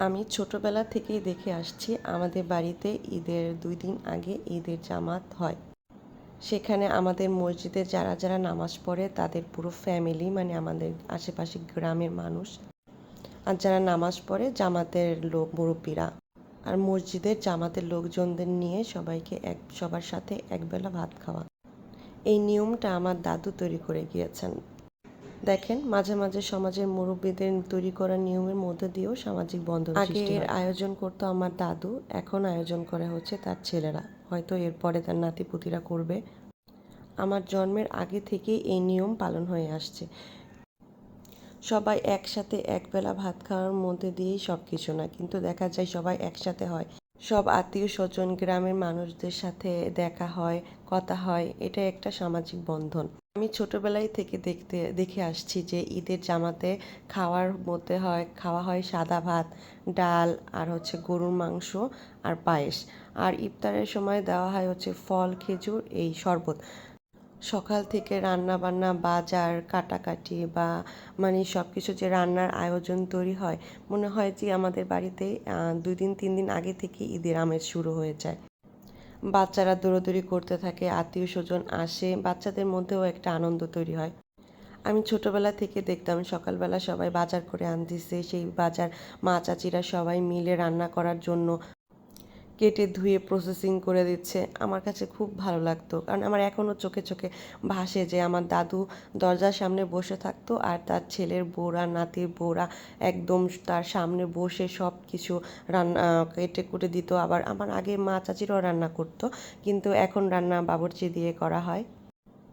আমি ছোটবেলা থেকেই দেখে আসছি আমাদের বাড়িতে ঈদের দুই দিন আগে ঈদের জামাত হয়। সেখানে আমাদের মসজিদে যারা যারা নামাজ পড়ে তাদের পুরো ফ্যামিলি মানে আমাদের আশেপাশে গ্রামের মানুষ। আর যারা নামাজ পড়ে জামাতের লোক মুরব্বীরা। আর মসজিদের জামাতের লোকজনদের নিয়ে সবাইকে এক, সবার সাথে একবেলা ভাত খাওয়া। এই নিয়মটা আমার দাদু তৈরি করে গিয়েছেন। দেখেন মাঝে মাঝে সমাজের মুরব্বীদের তৈরি করা নিয়মের মধ্যে দিয়েও সামাজিক বন্ধন আগে এর আয়োজন করতো আমার দাদু এখন আয়োজন করা হচ্ছে তার ছেলেরা। হয়তো এরপরে তার নাতিপুতিরা করবে। আমার জন্মের আগে থেকেই এই নিয়ম পালন হয়ে আসছে। সবাই একসাথে একবেলা ভাত খাওয়ার মধ্যে দিয়েই সব কিছু না কিন্তু দেখা যায় সবাই একসাথে হয়। সব আত্মীয় স্বজন গ্রামের মানুষদের সাথে দেখা হয়, কথা হয় এটা একটা সামাজিক বন্ধন। আমি ছোটবেলায় থেকে দেখতে, দেখে আসছি যে ঈদের জামাতে খাওয়ার মধ্যে হয়, খাওয়া হয় সাদা ভাত, ডাল আর হচ্ছে গরুর মাংস আর পায়েস। আর ইফতারের সময় দেওয়া হয় হচ্ছে ফল, খেজুর, এই শরবত। সকাল থেকে রান্না বান্না বাজার, কাটাকাটি বা মানে সব কিছু যে রান্নার আয়োজন তৈরি হয়, মনে হয় যে আমাদের বাড়িতে দুই দিন তিন দিন আগে থেকে ঈদের আমেজ শুরু হয়ে যায়। বাচ্চারা দৌড়াদৌড়ি করতে থাকে আত্মীয় স্বজন আসে, বাচ্চাদের মধ্যেও একটা আনন্দ তৈরি হয়। আমি ছোটবেলা থেকে দেখতাম, সকালবেলা সবাই বাজার করে আনতেছে, সেই বাজার মা চাচিরা সবাই মিলে রান্না করার জন্য কেটে ধুয়ে প্রসেসিং করে দিচ্ছে। আমার কাছে খুব ভালো লাগতো। কারণ আমার এখনও চোখে চোখে ভাসে যে আমার দাদু দরজার সামনে বসে থাকতো আর তার ছেলের বোরা নাতির বোরা একদম তার সামনে বসে সব কিছু রান্না কেটে কুটে দিত। আবার আমার আগে মা চাচিরাও রান্না করতো। কিন্তু এখন রান্না বাবরচি দিয়ে করা হয়।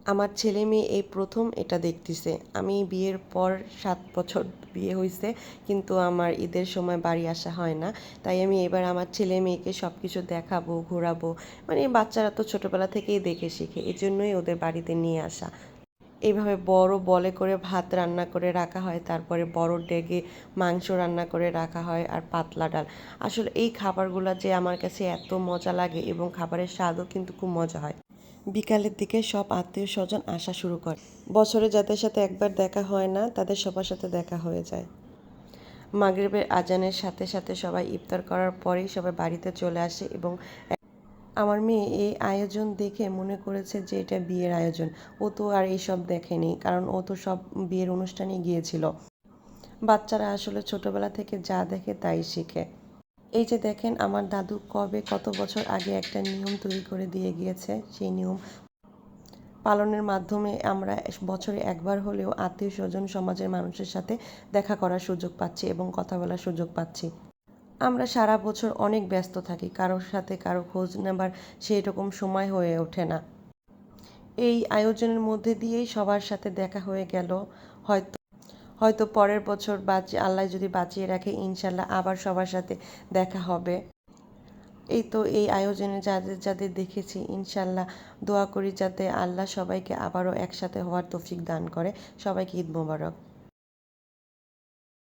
আমার ছেলে মেয়ে এই প্রথম এটা দেখতেছে। আমি বিয়ের পর সাত বছর বিয়ে হয়েছে কিন্তু আমার ঈদের সময় বাড়ি আসা হয় না। তাই আমি এবার আমার ছেলে মেয়েকে সব কিছু দেখাবো, ঘোরাবো। মানে বাচ্চারা তো ছোটোবেলা থেকেই দেখে শিখে এই জন্যই ওদের বাড়িতে নিয়ে আসা। এইভাবে বড় বলে করে ভাত রান্না করে রাখা হয়, তারপরে বড় ডেগে মাংস রান্না করে রাখা হয় আর পাতলা ডাল। আসলে এই খাবারগুলো যে আমার কাছে এত মজা লাগে এবং খাবারের স্বাদও কিন্তু খুব মজা হয়। বিকালের দিকে সব আত্মীয় স্বজন আসা শুরু করে। বছরে যাদের সাথে একবার দেখা হয় না, তাদের সবার সাথে দেখা হয়ে যায়। মাগরিবের আজানের সাথে সাথে সবাই ইফতার করার পরেই সবাই বাড়িতে চলে আসে এবং আমার মেয়ে এই আয়োজন দেখে মনে করেছে যে এটা বিয়ের আয়োজন। ও তো আর এইসব দেখেনি, কারণ ও তো সব বিয়ের অনুষ্ঠানে গিয়েছিল। বাচ্চারা আসলে ছোটবেলা থেকে যা দেখে তাই শিখে। এই যে দেখেন, আমার দাদু কবে কত বছর আগে একটা নিয়ম তৈরি করে দিয়ে গিয়েছে। সেই নিয়ম পালনের মাধ্যমে আমরা বছরে একবার হলেও আত্মীয় স্বজন সমাজের মানুষের সাথে দেখা করার সুযোগ পাচ্ছি এবং কথা বলার সুযোগ পাচ্ছি। আমরা সারা বছর অনেক ব্যস্ত থাকি, কারোর সাথে কারও খোঁজ নেবার সেই রকম সময় হয়ে ওঠে না। এই আয়োজনের মধ্যে দিয়েই সবার সাথে দেখা হয়ে গেল, হয়তো হয়তো পরের বছর বাঁচি, আল্লাহ যদি বাঁচিয়ে রাখে, ইনশাল্লাহ আবার সবার সাথে দেখা হবে। এই তো এই আয়োজনে যাদের যাদের দেখেছি, ইনশাল্লাহ দোয়া করি যাতে আল্লাহ সবাইকে আবারও একসাথে হওয়ার তফিক দান করে। সবাইকে ঈদ মোবারক।